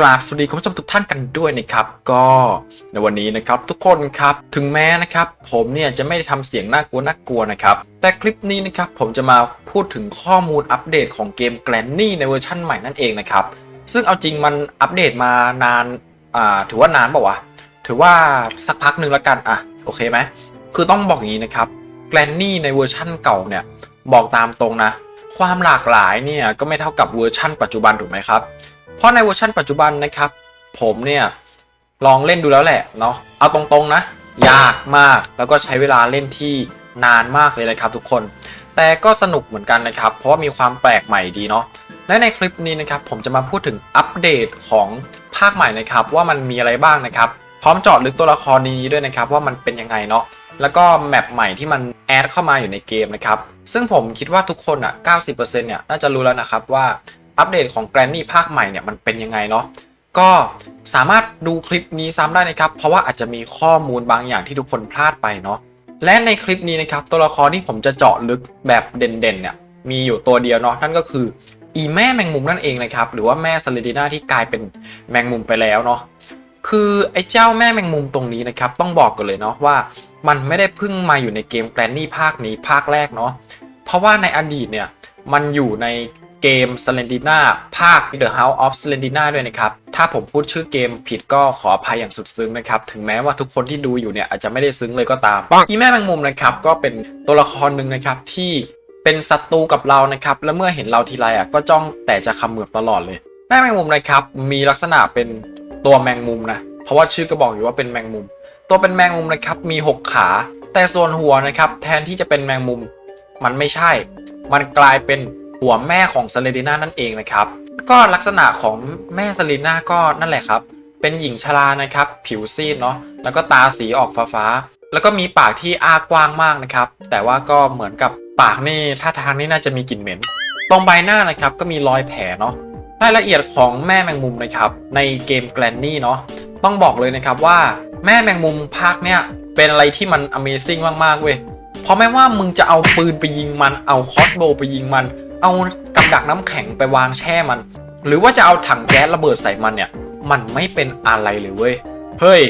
กราบสวัสดีคุณผู้ชมทุกท่านกันด้วยนะครับก็ในวันนี้นะครับทุกคนครับถึงแม้นะครับผมเนี่ยจะไม่ได้ทำเสียงน่ากลัวน่ากลัวนะครับแต่คลิปนี้นะครับผมจะมาพูดถึงข้อมูลอัปเดตของเกม Granny ในเวอร์ชั่นใหม่นั่นเองนะครับซึ่งเอาจริงมันอัปเดตมานานอ่าถือว่านานป่าวะถือว่าสักพักหนึ่งแล้วกันอะโอเคไหมคือต้องบอกอย่างนี้นะครับ Granny ในเวอร์ชั่นเก่าเนี่ยบอกตามตรงนะความหลากหลายเนี่ยก็ไม่เท่ากับเวอร์ชั่นปัจจุบันถูกไหมครับ เพราะในเวอร์ชันปัจจุบันนะครับ ผมเนี่ยลองเล่นดูแล้วแหละเนาะเอาตรงๆนะ ยากมากแล้วก็ใช้เวลาเล่นที่นานมากเลยนะครับทุกคน แต่ก็สนุกเหมือนกันนะครับ เพราะว่ามีความแปลกใหม่ดีเนาะและในคลิปนี้นะครับผมจะมาพูดถึงอัปเดตของภาคใหม่นะครับ ว่ามันมีอะไรบ้างนะครับ พร้อมเจาะลึกตัวละครนี้ด้วยนะครับ ว่ามันเป็นยังไงเนาะแล้วก็แมปใหม่ที่มันแอดเข้ามาอยู่ในเกมนะครับ ซึ่งผมคิดว่าทุกคนอะ 90%เนี่ยน่าจะรู้แล้วนะครับว่า อัปเดตของ Granny ภาคใหม่เนี่ยมันเป็นยังไงเนาะก็สามารถดูคลิปนี้ซ้ำได้นะครับ เพราะว่าอาจจะมีข้อมูลบางอย่างที่ทุกคนพลาดไปเนาะและในคลิปนี้นะครับ ตัวละครที่ผมจะเจาะลึกแบบเด่นๆเนี่ยมีอยู่ตัวเดียวเนาะนั่นก็คืออีแม่แมงมุมนั่นเองนะครับหรือว่าแม่ซาเลดิน่าที่กลายเป็นแมงมุมไปแล้วเนาะคือไอ้เจ้าแม่แมงมุมตรงนี้นะครับต้องบอกกันเลยเนาะว่ามันไม่ได้เพิ่งมาอยู่ในเกม Granny ภาคนี้ภาคแรกเนาะเพราะว่าในอดีตเนี่ยมันอยู่ใน เกม s l e n d i n a ภาค The House of s l e n d i n a ด้วยนะครับ ถ้าผมพูดชื่อเกมผิดก็ขออภัยอย่างสุดซึ้งนะครับ ถึงแม้ว่าทุกคนที่ดูอยู่เนี่ยอาจจะไม่ได้ซึ้งเลยก็ตาม อีแม่แมงมุมนะครับ ก็เป็นตัวละครหนึ่งนะครับที่เป็นศัตรูกับเรานะครับ และเมื่อเห็นเราทีไรอะก็จ้องแต่จะเขมือบตลอดเลย แม่แมงมุมนะครับมีลักษณะเป็นตัวแมงมุมนะ เพราะว่าชื่อก็บอกอยู่ว่าเป็นแมงมุม ตัวเป็นแมงมุมนะครับมี 6 ขา แต่ส่วนหัวนะครับแทนที่จะเป็นแมงมุม มันไม่ใช่ มันกลายเป็น หัวแม่ของเซเลดิน่านั่นเองนะครับ ก็ลักษณะของแม่เซเลดิน่าก็นั่นแหละครับ เป็นหญิงชรานะครับ ผิวซีดเนาะแล้วก็ตาสีออกฟ้าๆแล้วก็มีปากที่อ้ากว้างมากนะครับ แต่ว่าก็เหมือนกับปากนี่ท่าทางนี่น่าจะมีกลิ่นเหม็น ตรงใบหน้านะครับก็มีรอยแผลเนาะรายละเอียดของแม่แมงมุมนะครับ ในเกม Granny เนาะต้องบอกเลยนะครับว่าแม่แมงมุมภาคเนี่ยเป็นอะไรที่มัน Amazing มาก ๆ เว้ยเพราะแม้ว่ามึงจะเอาปืนไปยิงมัน เอาคอสโบไปยิงมัน เอากับดักน้ำแข็งไปวางแช่มัน หรือว่าจะเอาถังแก๊สระเบิดใส่มันเนี่ย มันไม่เป็นอะไรเลยเว้ย เฮ้ย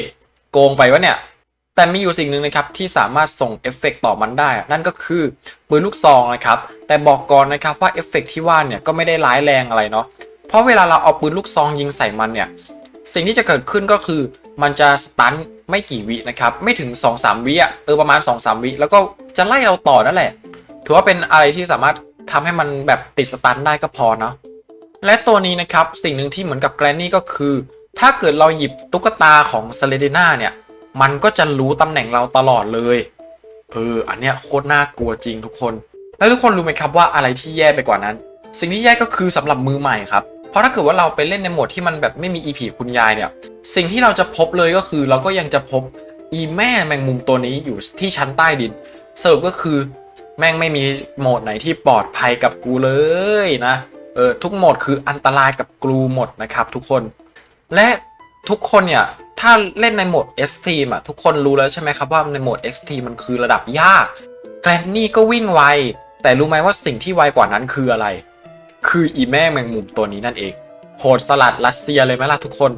โกงไปวะเนี่ย แต่มีอยู่สิ่งหนึ่งนะครับ ที่สามารถส่งเอฟเฟกต์ต่อมันได้ นั่นก็คือปืนลูกซองนะครับ แต่บอกก่อนนะครับว่าเอฟเฟกต์ที่ว่าเนี่ยก็ไม่ได้ร้ายแรงอะไรเนาะ เพราะเวลาเราเอาปืนลูกซองยิงใส่มันเนี่ย สิ่งที่จะเกิดขึ้นก็คือ มันจะสตันไม่กี่วินะครับ ไม่ถึง 2-3 วิอะเออประมาณ 2-3 วิ แล้วก็จะไล่เราต่อนั่นแหละ ถือว่าเป็นอะไรที่สามารถ ทำให้มันแบบติดสตันได้ก็พอเนาะและตัวนี้นะครับสิ่งหนึ่งที่เหมือนกับแกรนนี่ก็คือ ถ้าเกิดเราหยิบตุ๊กตาของเซเลดน่าเนี่ย มันก็จะรู้ตำแหน่งเราตลอดเลยเอออันเนี้ยโคตรน่ากลัวจริงทุกคน แล้วทุกคนรู้ไหมครับว่าอะไรที่แย่ไปกว่านั้น สิ่งที่แย่ก็คือสำหรับมือใหม่ครับเพราะถ้าเกิดว่าเราไปเล่นในโหมดที่มันแบบไม่มีอีผีคุณยายเนี่ย สิ่งที่เราจะพบเลยก็คือเราก็ยังจะพบอีแม่แมงมุมตัวนี้อยู่ที่ชั้นใต้ดิน สรุปก็คือ แม่งไม่มีโหมดไหนที่ปลอดภัยกับกูเลยนะ เออทุกโหมดคืออันตรายกับกูหมดนะครับทุกคน และทุกคนเนี่ยถ้าเล่นในโหมด Extreme อะทุกคนรู้แล้วใช่ไหมครับว่าในโหมด Extreme มันคือระดับยาก แกรนนี่ก็วิ่งไว แต่รู้ไหมว่าสิ่งที่ไวกว่านั้นคืออะไร คืออีแม่แมงมุมตัวนี้นั่นเอง โหดสลัดรัสเซียเลยไหมล่ะทุกคน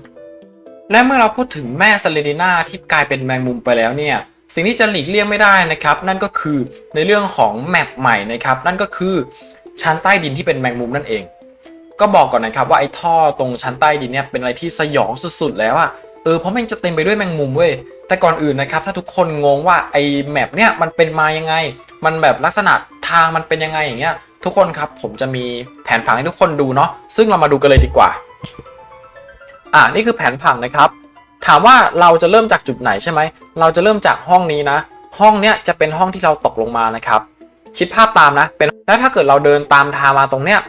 และเมื่อเราพูดถึงแม่ซาเลดิน่าที่กลายเป็นแมงมุมไปแล้วเนี่ย สิ่งที่จะหลีกเลี่ยงไม่ได้นะครับ นั่นก็คือในเรื่องของแมปใหม่นะครับ นั่นก็คือชั้นใต้ดินที่เป็นแมงมุมนั่นเอง ก็บอกก่อนนะครับว่าไอ้ท่อตรงชั้นใต้ดินเนี่ยเป็นอะไรที่สยองสุดๆ แล้วอะเออเพราะม่งจะเต็มไปด้วยแมงมุมเว้ยแต่ก่อนอื่นนะครับ ถ้าทุกคนงงว่าไอ้แมปเนี่ยมันเป็นมายังไง มันแบบลักษณะทางมันเป็นยังไงอย่างเงี้ย ทุกคนครับผมจะมีแผนผังให้ทุกคนดูเนาะซึ่งเรามาดูกันเลยดีกว่า อ่านี่คือแผนผังนะครับ ถามว่าเราจะเริ่มจากจุดไหนใช่ไหม เราจะเริ่มจากห้องนี้นะ ห้องเนี้ยจะเป็นห้องที่เราตกลงมานะครับ คิดภาพตามนะ เป็น แล้วถ้าเกิดเราเดินตามทางมาตรงเนี้ย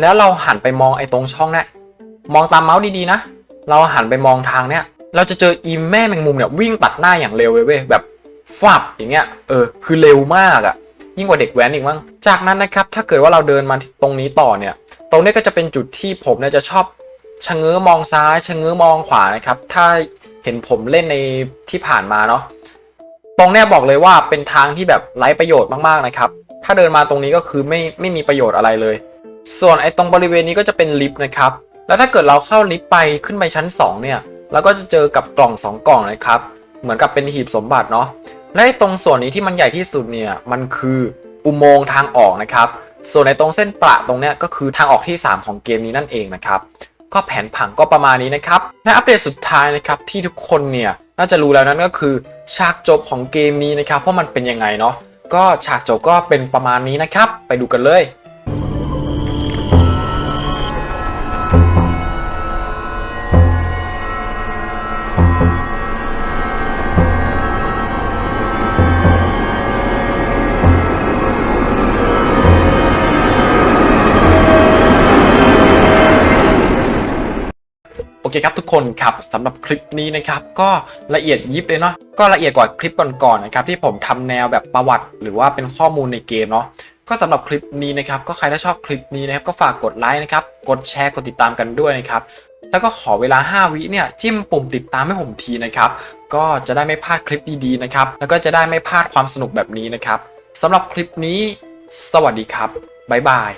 แล้วเราหันไปมองไอ้ตรงช่องเนี้ย มองตามเมาส์ดีๆนะ เราหันไปมองทางเนี้ย เราจะเจออีแม่แมงมุมเนี่ยวิ่งตัดหน้าอย่างเร็วเลยเว้ย แบบฟับอย่างเงี้ย เออ คือเร็วมากอะยิ่งกว่าเด็กแว้นอีกมั้ง จากนั้นนะครับ ถ้าเกิดว่าเราเดินมาตรงนี้ต่อเนี่ย ตรงนี้ก็จะเป็นจุดที่ผมเนี่ยจะชอบ ชะเง้อมองซ้ายชะเง้อมองขวานะครับ ถ้าเห็นผมเล่นในที่ผ่านมาเนาะตรงเนี้ยบอกเลยว่าเป็นทางที่แบบไร้ประโยชน์มากๆนะครับ ถ้าเดินมาตรงนี้ก็คือไม่ไม่มีประโยชน์อะไรเลย ส่วนไอ้ตรงบริเวณนี้ก็จะเป็นลิฟต์นะครับ แล้วถ้าเกิดเราเข้าลิฟต์ไปขึ้นไปชั้น 2 เนี่ยเราก็จะเจอกับกล่อง 2 กล่องนะครับ เหมือนกับเป็นหีบสมบัติเนาะและตรงส่วนนี้ที่มันใหญ่ที่สุดเนี่ยมันคืออุโมงค์ทางออกนะครับ ส่วนในตรงเส้นประตรงเนี้ยก็คือทางออกที่ 3 ของเกมนี้นั่นเองนะครับ ก็แผนผังก็ประมาณนี้นะครับและอัปเดตสุดท้ายนะครับที่ทุกคนเนี่ยน่าจะรู้แล้วนั่นก็คือฉากจบของเกมนี้นะครับเพราะมันเป็นยังไงเนาะก็ฉากจบก็เป็นประมาณนี้นะครับ ไปดูกันเลย อเคครับทุกคนครับสำหรับคลิปนี้นะครับก็ละเอียดยิบเลยเนาะก็ละเอียดกว่าคลิปก่อนๆนะครับที่ผมทำแนวแบบประวัติ หรือว่าเป็นข้อมูลในเกมเนาะก็สำหรับคลิปนี้นะครับก็ใครถ้าชอบคลิปนี้นะครับก็ฝากกดไลค์นะครับกดแชร์กดติดตามกันด้วยนะครับแล้วก็ขอเวลา 5 วิเนี่ยจิ้มปุ่มติดตามให้ผมทีนะครับก็จะได้ไม่พลาดคลิปดีๆนะครับแล้วก็จะได้ไม่พลาดความสนุกแบบนี้นะครับสำหรับคลิปนี้ สวัสดีครับบ๊ายบาย